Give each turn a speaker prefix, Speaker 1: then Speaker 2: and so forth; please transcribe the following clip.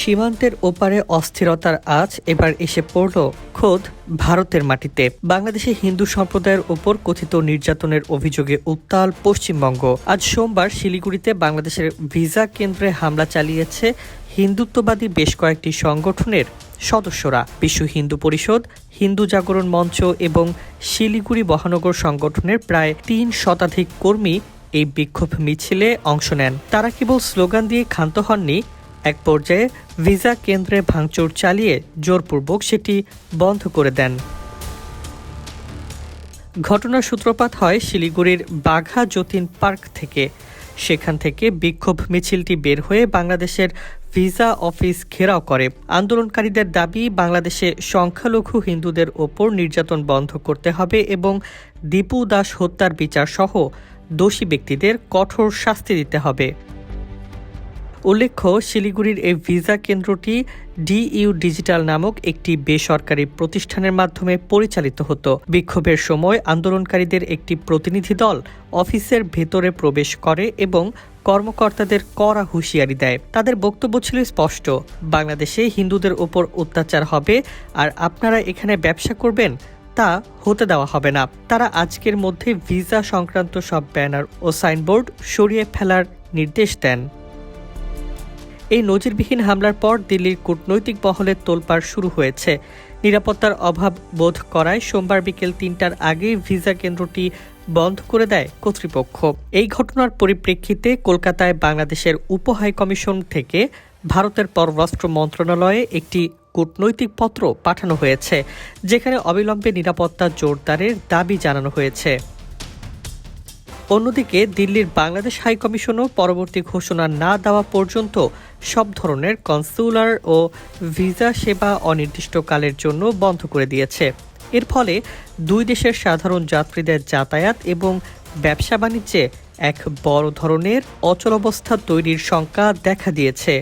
Speaker 1: সীমান্তের ওপারে অস্থিরতার আজ এবার এসে পড়ল খোদ ভারতের মাটিতে। বাংলাদেশে হিন্দু সম্প্রদায়ের ওপর কথিত নির্যাতনের অভিযোগে উত্তাল পশ্চিমবঙ্গ। আজ সোমবার শিলিগুড়িতে বাংলাদেশের ভিসা কেন্দ্রে হামলা চালিয়েছে হিন্দুত্ববাদী বেশ কয়েকটি সংগঠনের সদস্যরা। বিশ্ব হিন্দু পরিষদ, হিন্দু জাগরণ মঞ্চ এবং শিলিগুড়ি মহানগর সংগঠনের প্রায় তিন শতাধিক কর্মী এই বিক্ষোভ মিছিলে অংশ নেন। তারা কেবল স্লোগান দিয়ে ক্ষান্ত হননি এক পর্যায়ে ভিসা কেন্দ্রে ভাঙচুর চালিয়ে জোরপূর্বক সেটি বন্ধ করে দেন। ঘটনার সূত্রপাত হয় শিলিগুড়ির বাঘা যতীন পার্ক থেকে। সেখান থেকে বিক্ষোভ মিছিলটি বের হয়ে বাংলাদেশের ভিসা অফিস ঘেরাও করে। আন্দোলনকারীদের দাবি, বাংলাদেশে সংখ্যালঘু হিন্দুদের ওপর নির্যাতন বন্ধ করতে হবে এবং দীপু দাস হত্যার বিচার সহ দোষী ব্যক্তিদের কঠোর শাস্তি দিতে হবে। উল্লেখ্য, শিলিগুড়ির এই ভিসা কেন্দ্রটি ডিইউ ডিজিটাল নামক একটি বেসরকারি প্রতিষ্ঠানের মাধ্যমে পরিচালিত হতো। বিক্ষোভের সময় আন্দোলনকারীদের একটি প্রতিনিধি দল অফিসের ভেতরে প্রবেশ করে এবং কর্মকর্তাদের কড়া হুঁশিয়ারি দেয়। তাদের বক্তব্য ছিল স্পষ্ট, বাংলাদেশে হিন্দুদের ওপর অত্যাচার হবে আর আপনারা এখানে ব্যবসা করবেন তা হতে দেওয়া হবে না। তারা আজকের মধ্যে ভিসা সংক্রান্ত সব ব্যানার ও সাইনবোর্ড সরিয়ে ফেলার নির্দেশ দেন। এই নজিরবিহীন হামলার পর দিল্লির কূটনৈতিক মহলে তোলপাড় শুরু হয়েছে। নিরাপত্তার অভাব বোধ করায় সোমবার বিকেল তিনটার আগে ভিসা কেন্দ্রটি বন্ধ করে দেয় কর্তৃপক্ষ। এই ঘটনার পরিপ্রেক্ষিতে কলকাতায় বাংলাদেশের উপ হাইকমিশন থেকে ভারতের পররাষ্ট্র মন্ত্রণালয়ে একটি কূটনৈতিক পত্র পাঠানো হয়েছে, যেখানে অবিলম্বে নিরাপত্তা জোরদারের দাবি জানানো হয়েছে। অন্যদিকে দিল্লির বাংলাদেশ হাইকমিশনও পরবর্তী ঘোষণা না দেওয়া পর্যন্ত সব ধরনের কনসুলার ও ভিসা সেবা অনির্দিষ্টকালের জন্য বন্ধ করে দিয়েছে। এর ফলে দুই দেশের সাধারণ যাত্রীদের যাতায়াত এবং ব্যবসা বাণিজ্যে এক বড় ধরনের অচলাবস্থা তৈরির শঙ্কা দেখা দিয়েছে।